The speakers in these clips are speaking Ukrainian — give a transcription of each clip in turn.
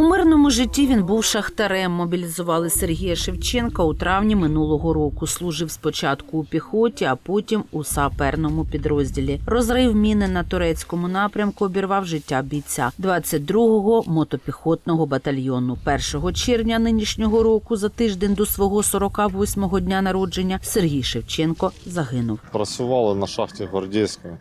У мирному житті він був шахтарем. Мобілізували Сергія Шевченка у травні минулого року. Служив спочатку у піхоті, а потім у саперному підрозділі. Розрив міни на турецькому напрямку обірвав життя бійця 22-го мотопіхотного батальйону. 1 червня нинішнього року, за тиждень до свого 48-го дня народження, Сергій Шевченко загинув. Працювали на шахті Гвардійської.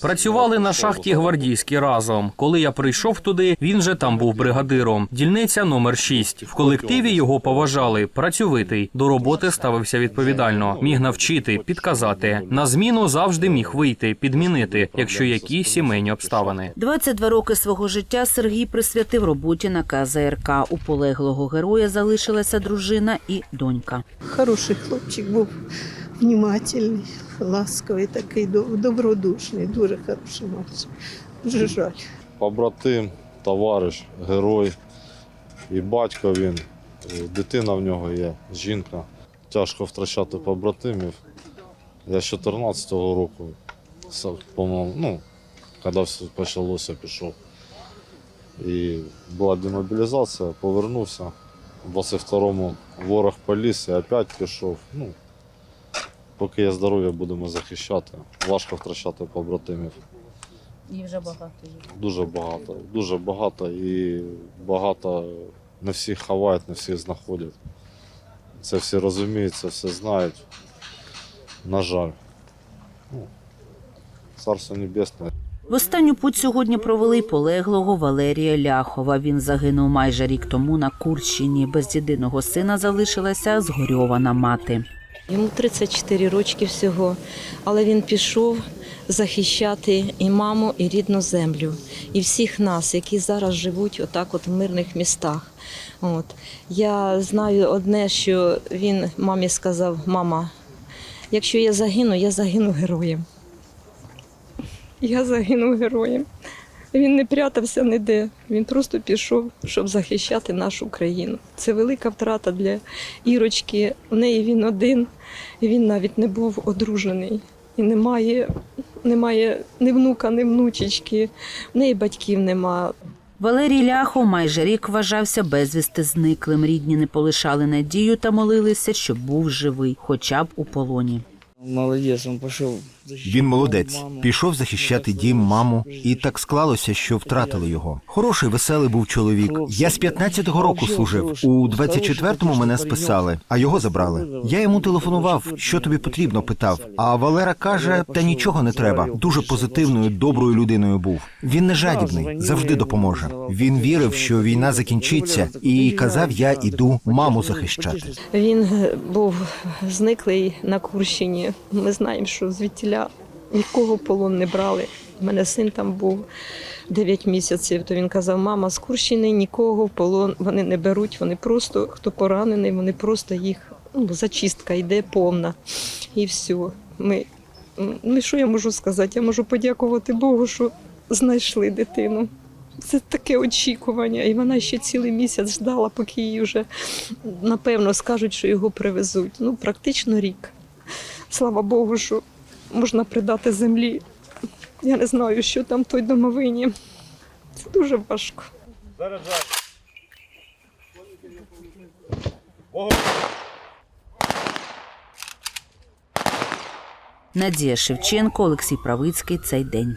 Працювали на шахті гвардійській разом. Коли я прийшов туди, він же там був бригадиром. Дільниця номер 6. В колективі його поважали. Працьовитий. До роботи ставився відповідально. Міг навчити, підказати. На зміну завжди міг вийти, підмінити, якщо які сімейні обставини. 22 роки свого життя Сергій присвятив роботі на КЗРК. У полеглого героя залишилася дружина і донька. Хороший хлопчик був, внімательний, ласковий, такий доб- добродушний, дуже хороший мальчик. Дуже жаль. Побратим, товариш, герой. І батько він, дитина в нього є, жінка. Тяжко втрачати побратимів. Я з 14-го року, ну, коли все почалося, пішов. І була демобілізація, повернувся. В 22-му ворог поліз, я опять пішов. Ну, поки є здоров'я, будемо захищати. Важко втрачати побратимів. І вже багато є. Дуже багато, дуже багато і багато не всіх ховають, не всіх знаходять. Це всі розуміють, це все знають. На жаль. Ну, Царство Небесне. В останню путь сьогодні провели й полеглого Валерія Ляхова. Він загинув майже рік тому на Курщині. Без єдиного сина залишилася згорьована мати. Йому 34 рочки всього, але він пішов захищати і маму, і рідну землю, і всіх нас, які зараз живуть отак, от в мирних містах. От я знаю одне, що він мамі сказав: мама, якщо я загину, я загину героєм. Я загинув героєм. Він не прятався ніде. Він просто пішов, щоб захищати нашу країну. Це велика втрата для Ірочки. У неї він один, він навіть не був одружений. І немає, немає ні внука, ні внучечки, в неї батьків нема. Валерій Ляхов майже рік вважався безвісти зниклим. Рідні не полишали надію та молилися, щоб був живий, хоча б у полоні. Молодець, він пішов. Він молодець, пішов захищати дім, маму, і так склалося, що втратили його. Хороший, веселий був чоловік. Я з 15-го року служив. У 24-му мене списали, а його забрали. Я йому телефонував, що тобі потрібно, питав. А Валера каже: та нічого не треба. Дуже позитивною, доброю людиною був. Він не жадібний, завжди допоможе. Він вірив, що війна закінчиться, і казав: я іду маму захищати. Він був зниклий на Курщині. Ми знаємо, що звідтіля нікого полон не брали. У мене син там був 9 місяців. То він казав: мама, з Курщини нікого в полон вони не беруть. Вони просто хто поранений, вони просто їх ну, зачистка йде повна. І все. Ми, ну, що я можу сказати? Я можу подякувати Богу, що знайшли дитину. Це таке очікування, і вона ще цілий місяць ждала, поки їй вже напевно скажуть, що його привезуть. Ну, практично рік. Слава Богу, що можна придати землі. Я не знаю, що там в той домовині. Це дуже важко. Надія Шевченко, Олексій Правицький. Цей день.